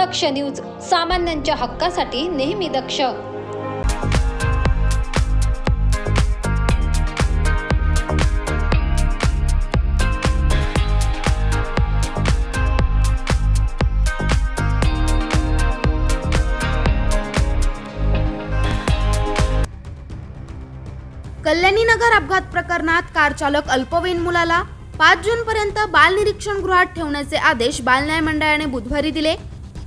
दक्ष news सामान्यांच्या हक्कासाठी नेहमी दक्ष. कल्याणीनगर अपघात प्रकरणात कार चालक अल्पवयीन मुलाला पाच जून पर्यंत बाल निरीक्षण गृहात ठेवण्याचे आदेश बालन्याय मंडळाने बुधवारी दिले.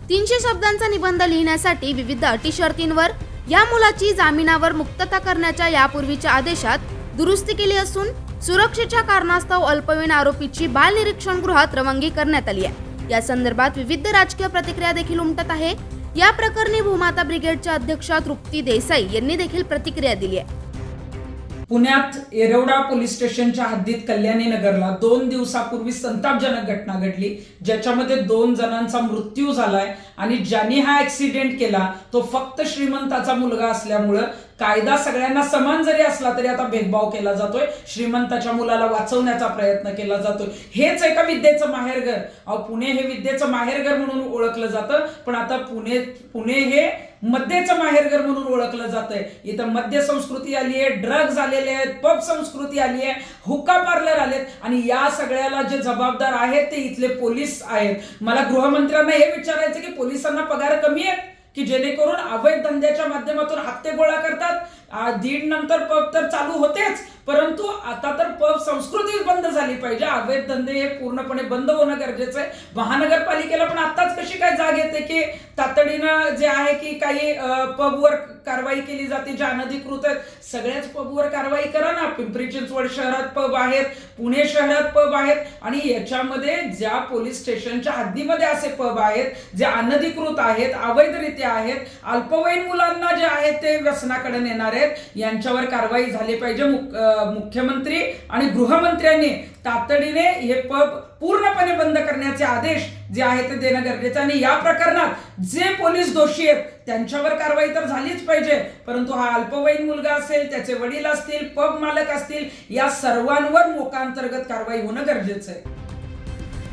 तीनशे शब्दांचा निबंध लिहिण्यासाठी विविध अटी शर्तींवर या मुलाची जामिनावर मुक्तता करण्याच्या यापूर्वीच्या आदेशात दुरुस्ती केली असून सुरक्षेच्या कारणास्तव अल्पवयीन आरोपीची बाल निरीक्षण गृहात रवानगी करण्यात आली आहे. या संदर्भात विविध राजकीय प्रतिक्रिया देखील उमटत आहे. या प्रकरणी भूमाता ब्रिगेडच्या अध्यक्षा तृप्ती देसाई यांनी देखील प्रतिक्रिया दिली आहे. पुण्यात येरवडा पोलीस स्टेशनच्या हद्दीत कल्याणी नगरला दोन दिवसापूर्वी संतापजनक घटना घडली ज्याच्यामध्ये दोन जणांचा मृत्यू झालाय आणि ज्यांनी हा ऍक्सिडेंट केला तो फक्त श्रीमंताचा मुलगा असल्यामुळं कायदा सगळ्यांना समान जरी असला तरी आता भेदभाव केला जातोय. श्रीमंताच्या मुलाला वाचवण्याचा प्रयत्न केला जातोय. हेच एका विद्येचं माहेरघर अहो पुणे हे विद्येचं माहेरघर म्हणून ओळखलं जातं पण आता पुणे पुणे हे मध्येचं माहेरघर म्हणून ओळखलं जातंय. इथं मद्य संस्कृती आली आहे ड्रग्ज आलेले आहेत पब संस्कृती आली आहे हुक्का पार्लर आलेत आणि या सगळ्याला जे जबाबदार आहेत ते इथले पोलीस आहेत. मला गृहमंत्र्यांना हे विचारायचं की पोलिसांना पगार कमी आहेत? की जेणेकरून अवैध धंद्याच्या माध्यमातून हप्ते गोळा करतात. दीड नंतर पब तर चालू होतेच परंतु आता तर पब संस्कृती बंद झाली पाहिजे. अवैध धंदे हे पूर्णपणे बंद होणं गरजेचं आहे. महानगरपालिकेला पण आताच कशी काय जाग येते की तातडीनं जे आहे की काही पबवर कारवाई केली जाते जे अनधिकृत आहेत सगळ्याच पबवर कारवाई करा ना. पिंपरी चिंचवड शहरात पब आहेत पुणे शहरात पब आहेत आणि याच्यामध्ये ज्या पोलीस स्टेशनच्या हद्दीमध्ये असे पब आहेत जे अनधिकृत आहेत अवैधरित्या आहेत अल्पवयीन मुलांना जे आहेत ते व्यसनाकडे नेणार आहेत यांच्यावर कारवाई झाली पाहिजे. मुख्यमंत्री आणि गृहमंत्र्यांनी तातडीने हे पब पूर्णपणे बंद करण्याचे आदेश जे आहे ते देणं गरजेचं आणि या प्रकरणात जे पोलीस दोषी आहेत त्यांच्यावर कारवाई तर झालीच पाहिजे परंतु हा अल्पवयीन मुलगा असेल त्याचे वडील असतील पब मालक असतील या सर्वांवर मोकांतर्गत कारवाई होणं गरजेचं आहे.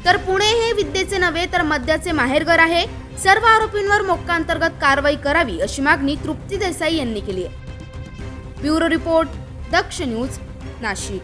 तर पुणे हे विद्येचे नव्हे तर मद्याचे माहेरघर आहे. सर्व आरोपींवर मोक्कांतर्गत कारवाई करावी अशी मागणी तृप्ती देसाई यांनी केली आहे. Bureau report Daksh news Nashik.